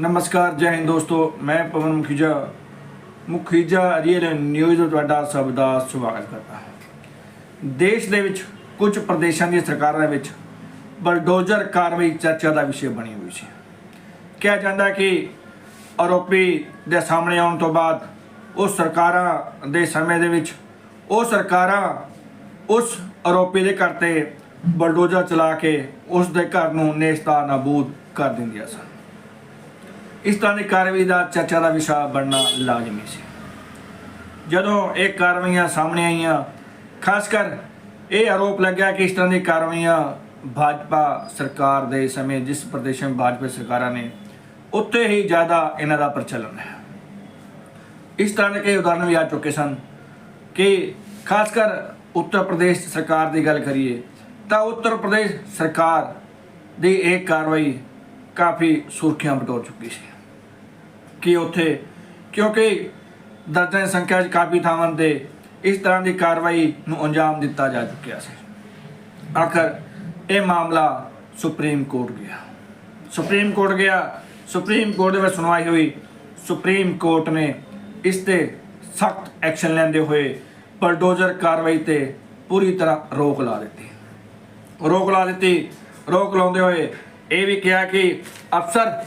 ਨਮਸਕਾਰ, ਜੈ ਹਿੰਦ ਦੋਸਤੋ। ਮੈਂ ਪਵਨ ਮੁਖੀਜਾ ਮੁਖੀਜਾ ਰੀਅਲ ਨਿਊਜ਼ ਵਿੱਚ ਤੁਹਾਡਾ ਸਭ ਦਾ ਸਵਾਗਤ ਕਰਦਾ ਹਾਂ। ਦੇਸ਼ ਦੇ ਵਿੱਚ ਕੁਝ ਪ੍ਰਦੇਸ਼ਾਂ ਦੀਆਂ ਸਰਕਾਰਾਂ ਵਿੱਚ ਬਲਡੋਜ਼ਰ ਕਾਰਵਾਈ ਚਰਚਾ ਦਾ ਵਿਸ਼ੇ ਬਣੀ ਹੋਈ ਸੀ। ਕਿਹਾ ਜਾਂਦਾ ਕਿ ਆਰੋਪੀ ਦੇ ਸਾਹਮਣੇ ਆਉਣ ਤੋਂ ਬਾਅਦ ਉਸ ਸਰਕਾਰਾਂ ਦੇ ਸਮੇਂ ਦੇ ਵਿੱਚ ਉਹ ਸਰਕਾਰਾਂ ਉਸ ਆਰੋਪੀ ਦੇ ਘਰ ਤੇ ਬਲਡੋਜ਼ਰ ਚਲਾ ਕੇ ਉਸ ਦੇ ਘਰ ਨੂੰ ਨੇਸਤਾ ਨਾਬੂਦ ਕਰ ਦਿੰਦੀਆਂ ਸਨ। ਇਸ ਤਰ੍ਹਾਂ ਦੀ ਕਾਰਵਾਈ ਦਾ ਚਰਚਾ ਦਾ ਵਿਸ਼ਾ ਬਣਨਾ ਲਾਜ਼ਮੀ ਸੀ। ਜਦੋਂ ਇਹ ਕਾਰਵਾਈਆਂ ਸਾਹਮਣੇ ਆਈਆਂ, ਖਾਸ ਕਰ ਇਹ ਆਰੋਪ ਲੱਗਿਆ ਕਿ ਇਸ ਤਰ੍ਹਾਂ ਦੀ ਕਾਰਵਾਈਆਂ ਭਾਜਪਾ ਸਰਕਾਰ ਦੇ ਸਮੇਂ, ਜਿਸ ਪ੍ਰਦੇਸ਼ਾਂ ਭਾਜਪਾ ਸਰਕਾਰਾਂ ਨੇ, ਉੱਤੇ ਹੀ ਜ਼ਿਆਦਾ ਇਹਨਾਂ ਦਾ ਪ੍ਰਚਲਨ ਹੈ। ਇਸ ਤਰ੍ਹਾਂ ਦੇ ਕਈ ਉਦਾਹਰਨ ਵੀ ਆ ਚੁੱਕੇ ਸਨ ਕਿ ਖਾਸ ਕਰ ਉੱਤਰ ਪ੍ਰਦੇਸ਼ ਸਰਕਾਰ ਦੀ ਗੱਲ ਕਰੀਏ, ਤਾਂ ਉੱਤਰ ਪ੍ਰਦੇਸ਼ ਸਰਕਾਰ ਦੀ ਇਹ ਕਾਰਵਾਈ ਕਾਫੀ ਸੁਰਖੀਆਂ ਬਟੋਰ ਚੁੱਕੀ ਸੀ। ਕਿ ਉੱਥੇ, ਕਿਉਂਕਿ ਦਰਜਨ ਦੀ ਸੰਖਿਆ 'ਚ ਕਾਫੀ ਥਾਵਾਂ ਤੇ ਇਸ ਤਰ੍ਹਾਂ ਦੀ ਕਾਰਵਾਈ ਨੂੰ ਅੰਜਾਮ ਦਿੱਤਾ ਜਾ ਚੁੱਕਿਆ ਸੀ। ਆਖਰ ਇਹ ਮਾਮਲਾ ਸੁਪਰੀਮ ਕੋਰਟ ਗਿਆ। ਸੁਪਰੀਮ ਕੋਰਟ ਗਿਆ। ਸੁਪਰੀਮ ਕੋਰਟ ਦੇ ਵਿੱਚ ਸੁਣਵਾਈ ਹੋਈ। ਸੁਪਰੀਮ ਕੋਰਟ ਨੇ ਇਸ ਤੇ ਸਖਤ ਐਕਸ਼ਨ ਲੈਂਦੇ ਹੋਏ ਬਲਡੋਜ਼ਰ ਕਾਰਵਾਈ ਤੇ ਪੂਰੀ ਤਰ੍ਹਾਂ ਰੋਕ ਲਾ ਦਿੱਤੀ। ਰੋਕ ਲਾ ਦਿੱਤੀ। ਰੋਕ ਲਾਉਂਦੇ ਹੋਏ ਇਹ ਵੀ ਕਿਹਾ ਕਿ ਅਫਸਰ,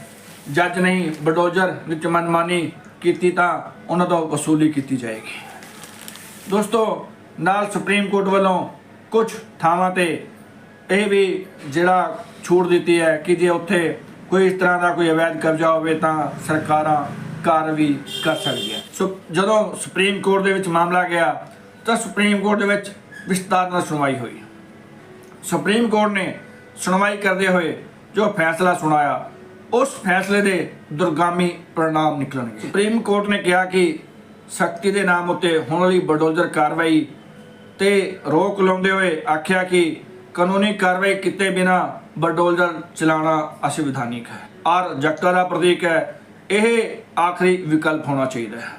ਜੱਜ ਨਹੀਂ ਬਡੋਜਰ ਵਿੱਚ ਮਨਮਾਨੀ ਕੀਤੀ ਤਾਂ ਉਹਨਾਂ ਤੋਂ ਵਸੂਲੀ ਕੀਤੀ ਜਾਏਗੀ। ਦੋਸਤੋ, ਨਾਲ ਸੁਪਰੀਮ ਕੋਰਟ ਵੱਲੋਂ ਕੁਝ ਥਾਵਾਂ ਤੇ ਇਹ ਵੀ ਜਿਹੜਾ ਛੂਟ ਦਿੱਤੀ ਹੈ ਕਿ ਜੇ ਉੱਥੇ ਕੋਈ ਇਸ ਤਰ੍ਹਾਂ ਦਾ ਕੋਈ ਅਵੈਧ ਕਬਜ਼ਾ ਹੋਵੇ ਤਾਂ ਸਰਕਾਰਾਂ ਕਾਰਵਾਈ ਕਰ ਸਕਦੀਆਂ ਸੋ, ਜਦੋਂ ਸੁਪਰੀਮ ਕੋਰਟ ਦੇ ਵਿੱਚ ਮਾਮਲਾ ਗਿਆ, ਤਾਂ ਸੁਪਰੀਮ ਕੋਰਟ ਦੇ ਵਿੱਚ ਵਿਸਤਾਰ ਨਾਲ ਸੁਣਵਾਈ ਹੋਈ। ਸੁਪਰੀਮ ਕੋਰਟ ਨੇ ਸੁਣਵਾਈ ਕਰਦੇ ਹੋਏ ਜੋ ਫੈਸਲਾ ਸੁਣਾਇਆ, ਉਸ ਫੈਸਲੇ ਦੇ ਦੁਰਗਾਮੀ ਪ੍ਰਣਾਮ ਨਿਕਲਣਗੇ। ਸੁਪਰੀਮ ਕੋਰਟ ਨੇ ਕਿਹਾ ਕਿ ਸ਼ਕਤੀ ਦੇ ਨਾਮ ਉੱਤੇ ਹੁਣ ਵਾਲੀ ਬਡੋਲਜ਼ਰ ਕਾਰਵਾਈ ਤੇ ਰੋਕ ਲਾਉਂਦੇ ਹੋਏ ਆਖਿਆ ਕਿ ਕਾਨੂੰਨੀ ਕਾਰਵਾਈ ਕੀਤੇ ਬਿਨਾ ਬਡੋਲਜ਼ਰ ਚਲਾਉਣਾ ਅਸੰਵਿਧਾਨਿਕ ਹੈ। ਔਰ ਜਗਤਾ ਦਾ ਪ੍ਰਤੀਕ ਹੈ, ਇਹ ਆਖਰੀ ਵਿਕਲਪ ਹੋਣਾ ਚਾਹੀਦਾ ਹੈ।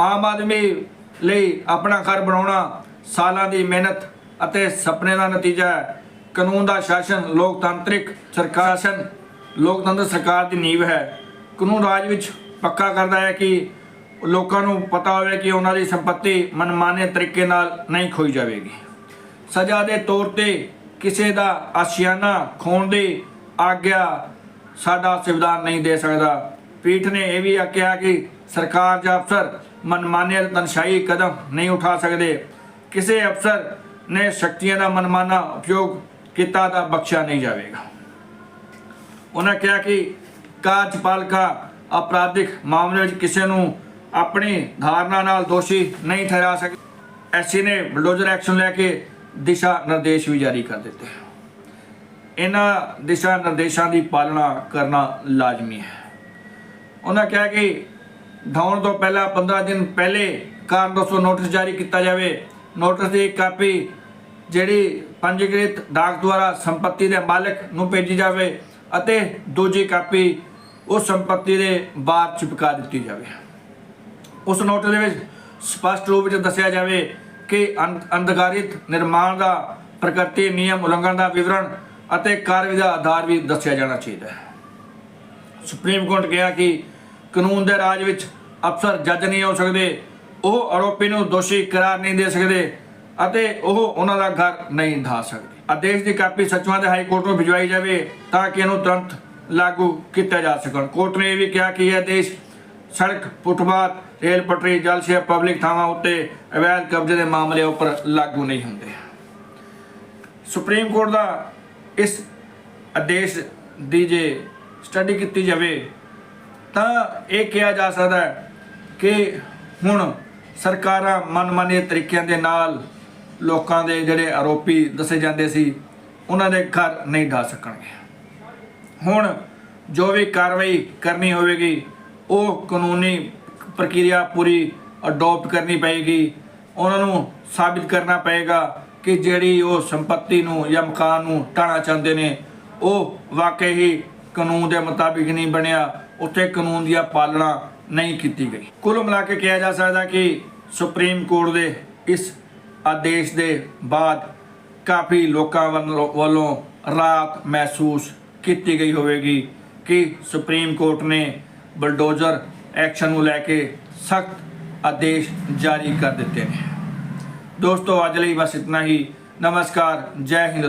ਆਮ ਆਦਮੀ ਲਈ ਆਪਣਾ ਘਰ ਬਣਾਉਣਾ ਸਾਲਾਂ ਦੀ ਮਿਹਨਤ ਅਤੇ ਸੁਪਨੇ ਦਾ ਨਤੀਜਾ ਹੈ। ਕਾਨੂੰਨ ਦਾ ਸ਼ਾਸਨ ਲੋਕਤੰਤਰਿਕ ਸਰਕਾਰ ਸ਼ਾਸਨ, ਲੋਕਤੰਤਰ ਸਰਕਾਰ ਦੀ ਨੀਂਵ ਹੈ। ਕਾਨੂੰਨ ਰਾਜ ਵਿੱਚ ਪੱਕਾ ਕਰਦਾ ਹੈ ਕਿ ਲੋਕਾਂ ਨੂੰ ਪਤਾ ਹੋਵੇ ਕਿ ਉਹਨਾਂ ਦੀ ਸੰਪਤੀ ਮਨਮਾਨੇ ਤਰੀਕੇ ਨਾਲ ਨਹੀਂ ਖੋਈ ਜਾਵੇਗੀ। ਸਜ਼ਾ ਦੇ ਤੌਰ ਤੇ ਕਿਸੇ ਦਾ ਆਸ਼ਿਆਨਾ ਖੋਣ ਦੀ ਆਗਿਆ ਸਾਡਾ ਸੰਵਿਧਾਨ ਨਹੀਂ ਦੇ ਸਕਦਾ। ਪੀਠ ਨੇ ਇਹ ਵੀ ਆਖਿਆ ਕਿ ਸਰਕਾਰ ਜਾਂ ਅਫਸਰ ਮਨਮਾਨੇ ਤਨਸ਼ਾਹੀ ਕਦਮ ਨਹੀਂ ਉਠਾ ਸਕਦੇ। ਕਿਸੇ ਅਫਸਰ ਨੇ ਸ਼ਕਤੀਆਂ ਦਾ ਮਨਮਾਨਾ ਉਪਯੋਗ ਕੀਤਾ ਦਾ ਬਖਸ਼ਿਆ ਨਹੀਂ ਜਾਵੇਗਾ। ਉਹਨਾਂ ਕਿਹਾ ਕਿ ਕਾਰਜਪਾਲਿਕਾ ਅਪਰਾਧਿਕ ਮਾਮਲੇ ਵਿੱਚ ਕਿਸੇ ਨੂੰ ਆਪਣੀ ਧਾਰਨਾ ਨਾਲ ਦੋਸ਼ੀ ਨਹੀਂ ਠਹਿਰਾ ਸਕੇ ਐਸਸੀ ਨੇ ਬਲਡੋਜ਼ਰ ਐਕਸ਼ਨ ਲੈ ਕੇ ਦਿਸ਼ਾ ਨਿਰਦੇਸ਼ ਵੀ ਜਾਰੀ ਕਰ ਦਿੱਤੇ। ਇਹਨਾਂ ਦਿਸ਼ਾ ਨਿਰਦੇਸ਼ਾਂ ਦੀ ਪਾਲਣਾ ਕਰਨਾ ਲਾਜ਼ਮੀ ਹੈ। ਉਹਨਾਂ ਕਿਹਾ ਕਿ ਧਾਉਣ ਤੋਂ ਪਹਿਲਾਂ 15 ਦਿਨ ਪਹਿਲੇ ਕਾਰਨ ਦੱਸੋ ਨੋਟਿਸ ਜਾਰੀ ਕੀਤਾ ਜਾਵੇ। ਨੋਟਿਸ ਦੀ ਕਾਪੀ ਜਿਹੜੀ ਪੰਜੀਕ੍ਰਿਤ ਡਾਕ ਦੁਆਰਾ ਸੰਪਤੀ ਦੇ ਮਾਲਕ ਨੂੰ ਭੇਜੀ ਜਾਵੇ ਅਤੇ ਦੂਜੀ ਕਾਪੀ ਉਸ ਸੰਪਤੀ ਦੇ ਬਾਹਰ ਚਿਪਕਾ ਦਿੱਤੀ ਜਾਵੇ। ਉਸ ਨੋਟਿਸ ਦੇ ਵਿੱਚ ਸਪਸ਼ਟ ਰੂਪ ਵਿੱਚ ਦੱਸਿਆ ਜਾਵੇ ਕਿ ਅੰਧਕਾਰਿਤ ਨਿਰਮਾਣ ਦਾ, ਪ੍ਰਕਿਰਤੀ, ਨਿਯਮ, ਉਲੰਘਣ ਦਾ ਵਿਵਰਣ ਅਤੇ ਕਾਰਵਾਈ ਦਾ ਆਧਾਰ ਵੀ ਦੱਸਿਆ ਜਾਣਾ ਚਾਹੀਦਾ ਹੈ। ਸੁਪਰੀਮ ਕੋਰਟ ਕਿਹਾ ਕਿ ਕਾਨੂੰਨ ਦੇ ਰਾਜ ਵਿੱਚ ਅਫਸਰ ਜੱਜ ਨਹੀਂ ਹੋ ਸਕਦੇ, ਉਹ ਆਰੋਪੀ ਨੂੰ ਦੋਸ਼ੀ ਕਰਾਰ ਨਹੀਂ ਦੇ ਸਕਦੇ ਅਤੇ ਉਹ ਉਹਨਾਂ ਦਾ ਘਰ ਨਹੀਂ ਢਾ ਸਕਦੇ। ਆਦੇਸ਼ ਦੀ ਕਾਪੀ ਸੱਚਵਾਂ ਦੇ ਹਾਈ ਕੋਰਟ ਨੂੰ ਭਿਜਵਾਈ ਜਾਵੇ ਤਾਂ ਕਿ ਇਹਨੂੰ ਤੁਰੰਤ ਲਾਗੂ ਕੀਤਾ ਜਾ ਸਕਣ। ਕੋਰਟ ਨੇ ਇਹ ਵੀ ਕਿਹਾ ਕਿ ਇਹ ਆਦੇਸ਼ ਸੜਕ, ਫੁੱਟਪਾਥ, ਰੇਲ ਪਟਰੀ, ਜਲਸ਼ੇ ਪਬਲਿਕ ਥਾਵਾਂ ਉੱਤੇ ਅਵੈਧ ਕਬਜ਼ੇ ਦੇ ਮਾਮਲੇ ਉੱਪਰ ਲਾਗੂ ਨਹੀਂ ਹੁੰਦੇ। ਸੁਪਰੀਮ ਕੋਰਟ ਦਾ ਇਸ ਆਦੇਸ਼ ਦੀ ਜੇ ਸਟੱਡੀ ਕੀਤੀ ਜਾਵੇ ਤਾਂ ਇਹ ਕਿਹਾ ਜਾ ਸਕਦਾ ਹੈ ਕਿ ਹੁਣ ਸਰਕਾਰਾਂ ਮਨਮਾਨੇ ਤਰੀਕਿਆਂ ਦੇ ਨਾਲ ਲੋਕਾਂ ਦੇ ਜਿਹੜੇ ਆਰੋਪੀ ਦੱਸੇ ਜਾਂਦੇ ਸੀ, ਉਹਨਾਂ ਦੇ ਘਰ ਨਹੀਂ ਢਾ ਸਕਣਗੇ। ਹੁਣ ਜੋ ਵੀ ਕਾਰਵਾਈ ਕਰਨੀ ਹੋਵੇਗੀ, ਉਹ ਕਾਨੂੰਨੀ ਪ੍ਰਕਿਰਿਆ ਪੂਰੀ ਅਡਾਪਟ ਕਰਨੀ ਪਏਗੀ। ਉਹਨਾਂ ਨੂੰ ਸਾਬਿਤ ਕਰਨਾ ਪਏਗਾ ਕਿ ਜਿਹੜੀ ਉਹ ਸੰਪਤੀ ਨੂੰ ਜਾਂ ਮਕਾਨ ਨੂੰ ਟਾਣਾ ਚਾਹੁੰਦੇ ਨੇ, ਉਹ ਵਾਕਈ ਹੀ ਕਾਨੂੰਨ ਦੇ ਮੁਤਾਬਿਕ ਨਹੀਂ ਬਣਿਆ। ਉੱਥੇ ਕਾਨੂੰਨ ਦੀ ਪਾਲਣਾ ਨਹੀਂ ਕੀਤੀ ਗਈ। ਕੁੱਲ ਮਿਲਾ ਕੇ ਕਿਹਾ ਜਾ ਸਕਦਾ ਕਿ ਸੁਪਰੀਮ ਕੋਰਟ ਦੇ ਇਸ ਆਦੇਸ਼ ਦੇ ਬਾਅਦ ਕਾਫੀ ਲੋਕਾਂ ਵੱਲੋਂ ਵੱਲੋਂ ਰਾਹਤ ਮਹਿਸੂਸ ਕੀਤੀ ਗਈ ਹੋਵੇਗੀ ਕਿ ਸੁਪਰੀਮ ਕੋਰਟ ਨੇ ਬਲਡੋਜ਼ਰ ਐਕਸ਼ਨ ਨੂੰ ਲੈ ਕੇ ਸਖਤ ਆਦੇਸ਼ ਜਾਰੀ ਕਰ ਦਿੱਤੇ ਨੇ। ਦੋਸਤੋ, ਅੱਜ ਲਈ ਬਸ ਇਤਨਾ ਹੀ। ਨਮਸਕਾਰ, ਜੈ ਹਿੰਦ।